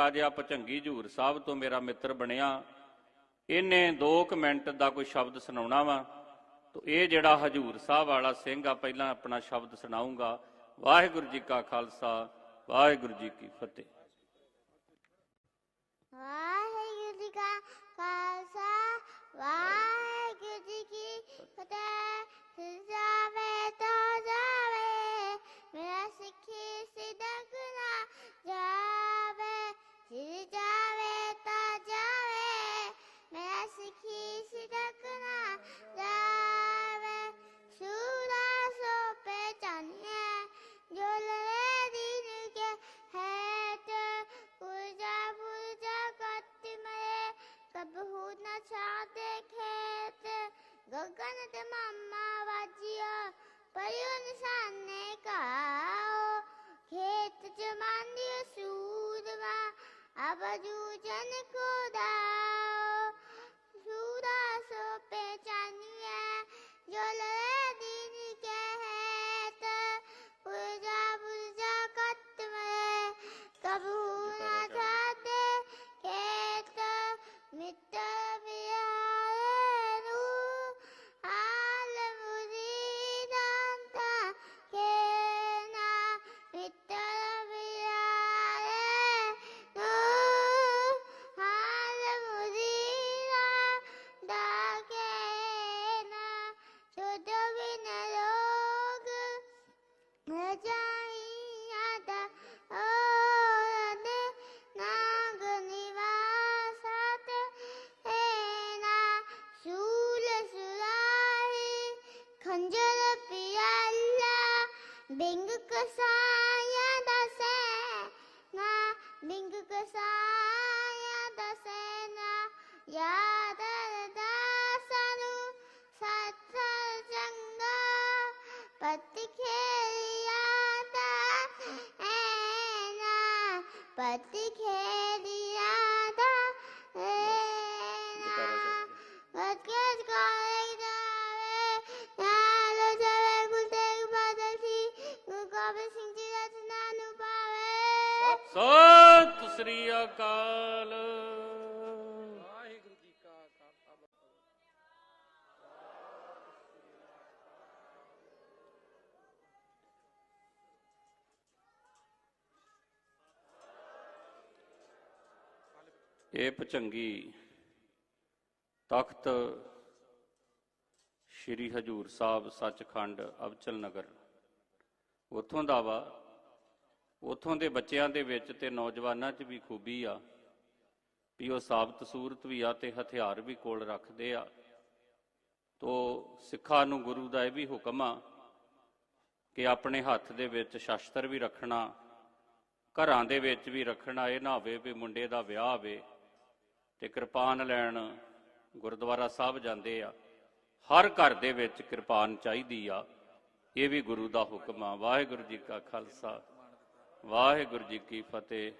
ਨਿੱਕਾ ਜਿਹਾ ਭਚੰਗੀ ਝੂਰ ਸਾਹਿਬ ਤੋਂ ਮੇਰਾ ਮਿੱਤਰ ਬਣਿਆ। ਇਹਨੇ 2 ਮਿੰਟ ਦਾ ਕੋਈ ਸ਼ਬਦ ਸੁਣਾਉਣਾ ਵਾ। ਤੋ ਇਹ ਜਿਹੜਾ ਹਜੂਰ ਸਾਹਿਬ ਵਾਲਾ ਸਿੰਘ ਆ, ਪਹਿਲਾਂ ਆਪਣਾ ਸ਼ਬਦ ਸੁਣਾਉਂਗਾ ਵਾਹਿਗੁਰੂ ਜੀ ਕਾ ਖਾਲਸਾ, ਵਾਹਿਗੁਰੂ ਜੀ ਕੀ ਫਤਿਹ। ਵਾਹਿਗੁਰੂ ਜੀ ਕਾ ਖਾਲਸਾ ਕਬਹੂ ਨਾ ਛਾਤੇ ਖੇਤ। ਗਗਨ ਤੇ ਮਾਮਾ ਵਾਜਿਆ ਪਰਿਓ ਨਿਸ਼ਾਨੇ ਕਾਓ ਖੇਤ ਚ ਮੰਦੀ ਸੂਦਵਾ ਅਬ ਜੂਜਨ ਕੋ ਦਾਓ। ਸੂਰਾ ਸੋ ਪਹਿਚਾਨਿਆ ਜੋ ਲੜੇ ਦਿਨ ਕੇ ਪੁਰਜਾ ਪੁਰਜਾ ਕੱਟ ਮਰੇ ਕਬੂ 가자. ਪਤ ਖੇਲਿਆ ਦਾ ਐਨਾ ਵਤਕੇਜ ਕਾਲੇ ਜਾਵੇ ਨਾਲੋ ਜਾਵੇ ਗੁਲਤੇਗ ਬਾਦਲ ਸੀ ਗੋਬਿੰਦ ਸਿੰਘ ਜੀ ਰਚਨਾ ਨੂੰ ਪਾਵੇ। ਸਤਿ ਸ੍ਰੀ ਅਕਾਲ ਵਾਹਿਗੁਰੂ ਜੀ ਕਾ ਖਾਲਸਾ ਇਹ ਭਚੰਗੀ ਤਖਤ ਸ੍ਰੀ ਹਜੂਰ ਸਾਹਿਬ ਸੱਚਖੰਡ ਅਵਚਲ ਨਗਰ। ਉੱਥੋਂ ਦਾ ਵਾ, ਉੱਥੋਂ ਦੇ ਬੱਚਿਆਂ ਦੇ ਵਿੱਚ ਤੇ ਨੌਜਵਾਨਾਂ 'ਚ ਵੀ ਖੂਬੀ ਆ, ਵੀ ਉਹ ਸਾਬਤ ਸੂਰਤ ਵੀ ਆ ਤੇ ਹਥਿਆਰ ਵੀ ਕੋਲ ਰੱਖਦੇ ਆ। ਤੋ ਸਿੱਖਾਂ ਨੂੰ ਗੁਰੂ ਦਾ ਇਹ ਵੀ ਹੁਕਮ ਆ ਕਿ ਆਪਣੇ ਹੱਥ ਦੇ ਵਿੱਚ ਸ਼ਸਤਰ ਵੀ ਰੱਖਣਾ, ਘਰਾਂ ਦੇ ਵਿੱਚ ਵੀ ਰੱਖਣਾ, ਇਹ ਨਾ ਹੋਵੇ ਵੀ ਮੁੰਡੇ ਦਾ ਵਿਆਹ ਹੋਵੇ ਤੇ ਕਿਰਪਾਨ ਲੈਣ ਗੁਰਦੁਆਰਾ ਸਾਹਿਬ ਜਾਂਦੇ ਆ। ਹਰ ਘਰ ਦੇ ਵਿੱਚ ਕਿਰਪਾਨ ਚਾਹੀਦੀ ਆ। ਇਹ ਵੀ ਗੁਰੂ ਦਾ ਹੁਕਮ ਆ। ਵਾਹਿਗੁਰੂ ਜੀ ਕਾ ਖਾਲਸਾ। ਵਾਹਿਗੁਰੂ ਜੀ ਕੀ ਫਤਿਹ।